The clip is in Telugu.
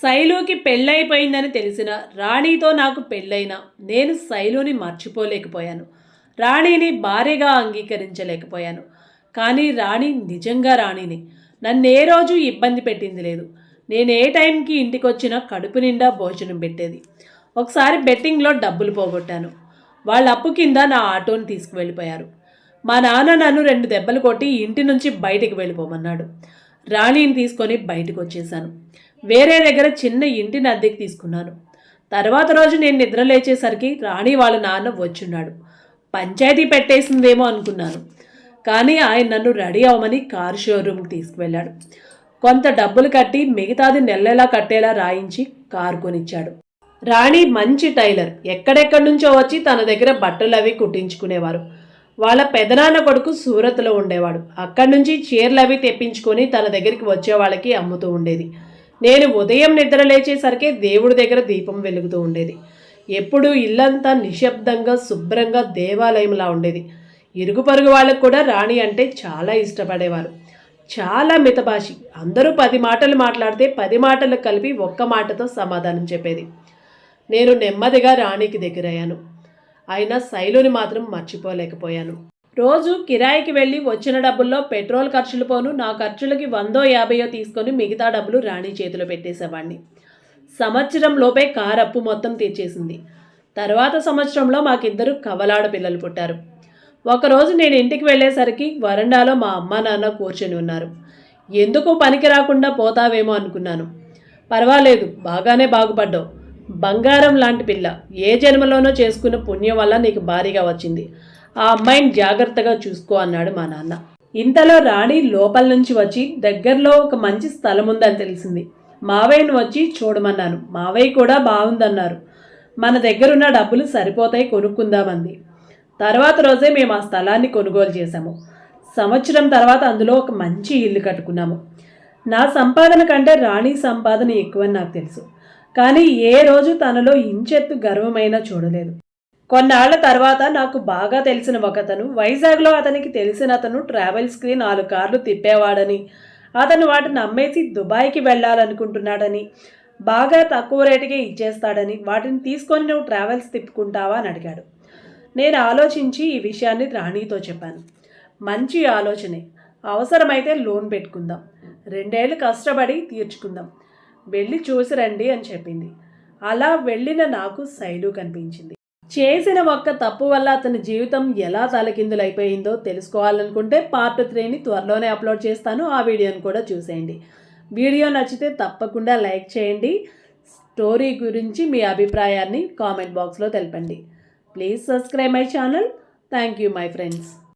శైలుకి పెళ్ళైపోయిందని తెలిసిన రాణితో నాకు పెళ్ళైనా నేను శైలుని మర్చిపోలేకపోయాను. రాణిని భార్యగా అంగీకరించలేకపోయాను. కానీ రాణి నిజంగా రాణిని. నన్ను ఏ రోజు ఇబ్బంది పెట్టింది లేదు. నేను ఏ టైంకి ఇంటికి వచ్చినా కడుపు నిండా భోజనం పెట్టేది. ఒకసారి బెట్టింగ్లో డబ్బులు పోగొట్టాను. వాళ్ళ అప్పు కింద నా ఆటోని తీసుకువెళ్ళిపోయారు. మా నాన్న నన్ను రెండు దెబ్బలు కొట్టి ఇంటి నుంచి బయటికి వెళ్ళిపోమన్నాడు. రాణిని తీసుకొని బయటకు వచ్చేసాను వేరే దగ్గర చిన్న ఇంటిని అద్దెకి తీసుకున్నాను. తర్వాత రోజు నేను నిద్ర లేచేసరికి రాణి వాళ్ళ నాన్న వచ్చున్నాడు. పంచాయతీ పెట్టేసిందేమో అనుకున్నాను. కానీ ఆయన నన్ను రెడీ అవ్వమని కారు షోరూమ్కి తీసుకువెళ్ళాడు. కొంత డబ్బులు కట్టి మిగతాది నెలలా కట్టేలా రాయించి కారు కొనిచ్చాడు. రాణి మంచి టైలర్. ఎక్కడెక్కడి నుంచో వచ్చి తన దగ్గర బట్టలు అవి కుట్టించుకునేవారు. వాళ్ళ పెదనాన్న కొడుకు సూరత్లో ఉండేవాడు. అక్కడి నుంచి చీరలు అవి తెప్పించుకొని తన దగ్గరికి వచ్చే వాళ్ళకి అమ్ముతూ ఉండేది. నేను ఉదయం నిద్ర లేచేసరికి దేవుడి దగ్గర దీపం వెలుగుతూ ఉండేది. ఎప్పుడు ఇల్లంతా నిశ్శబ్దంగా శుభ్రంగా దేవాలయంలా ఉండేది. ఇరుగు పరుగు వాళ్ళకు కూడా రాణి అంటే చాలా ఇష్టపడేవారు. చాలా మితభాషి. అందరూ పది మాటలు మాట్లాడితే పది మాటలు కలిపి ఒక్క మాటతో సమాధానం చెప్పేది. నేను నెమ్మదిగా రాణికి దగ్గరయ్యాను. అయినా శైలుని మాత్రం మర్చిపోలేకపోయాను. రోజు కిరాయికి వెళ్ళి వచ్చిన డబ్బుల్లో పెట్రోల్ ఖర్చులు పోను నా ఖర్చులకి వందో యాభైయో తీసుకొని మిగతా డబ్బులు రాణి చేతిలో పెట్టేసేవాడిని సంవత్సరంలోపే కార్ కారు అప్పు మొత్తం తీర్చేసింది. తర్వాత సంవత్సరంలో మాకిద్దరు కవలాడ పిల్లలు పుట్టారు. ఒకరోజు నేను ఇంటికి వెళ్ళేసరికి వరండాలో మా అమ్మ నాన్న కూర్చొని ఉన్నారు. ఎందుకు పనికి రాకుండా పోతావేమో అనుకున్నాను. పర్వాలేదు బాగానే బాగుపడ్డావు. బంగారం లాంటి పిల్ల ఏ జన్మలోనో చేసుకున్న పుణ్యం వల్ల నీకు భారీగా వచ్చింది. ఆ అమ్మాయిని జాగ్రత్తగా చూసుకో అన్నాడు మా నాన్న. ఇంతలో రాణి లోపల నుంచి వచ్చి దగ్గరలో ఒక మంచి స్థలం ఉందని తెలిసింది. మావయ్యను వచ్చి చూడమన్నాను. మావయ్య కూడా బాగుందన్నారు మన దగ్గరున్న డబ్బులు సరిపోతాయి కొనుక్కుందామంది. తర్వాత రోజే మేము ఆ స్థలాన్ని కొనుగోలు చేశాము. సంవత్సరం తర్వాత అందులో ఒక మంచి ఇల్లు కట్టుకున్నాము. నా సంపాదన కంటే రాణి సంపాదన ఎక్కువని నాకు తెలుసు. కానీ ఏ రోజు తనలో ఇంచెత్తు గర్వమైనా చూడలేదు. కొన్నాళ్ళ తర్వాత నాకు బాగా తెలిసిన ఒకతను వైజాగ్లో అతనికి తెలిసిన అతను ట్రావెల్స్కి నాలుగు కార్లు తిప్పేవాడని అతను వాటిని అమ్మేసి దుబాయ్కి వెళ్ళాలనుకుంటున్నాడని బాగా తక్కువ రేటుకే ఇచ్చేస్తాడని వాటిని తీసుకొని నువ్వు ట్రావెల్స్ తిప్పుకుంటావా అని అడిగాడు. నేను ఆలోచించి ఈ విషయాన్ని రాణితో చెప్పాను. మంచి ఆలోచనే. అవసరమైతే లోన్ పెట్టుకుందాం. రెండేళ్ళు కష్టపడి తీర్చుకుందాం. వెళ్ళి చూసి రండి అని చెప్పింది. అలా వెళ్ళిన నాకు శైలు కనిపించింది. చేసిన ఒక్క తప్పు వల్ల అతని జీవితం ఎలా తలకిందులైపోయిందో తెలుసుకోవాలనుకుంటే పార్ట్ త్రీని త్వరలోనే అప్లోడ్ చేస్తాను ఆ వీడియోని కూడా చూసేయండి. వీడియో నచ్చితే తప్పకుండా లైక్ చేయండి. స్టోరీ గురించి మీ అభిప్రాయాన్ని కామెంట్ బాక్స్లో తెలపండి. Please subscribe my channel. Thank you my friends.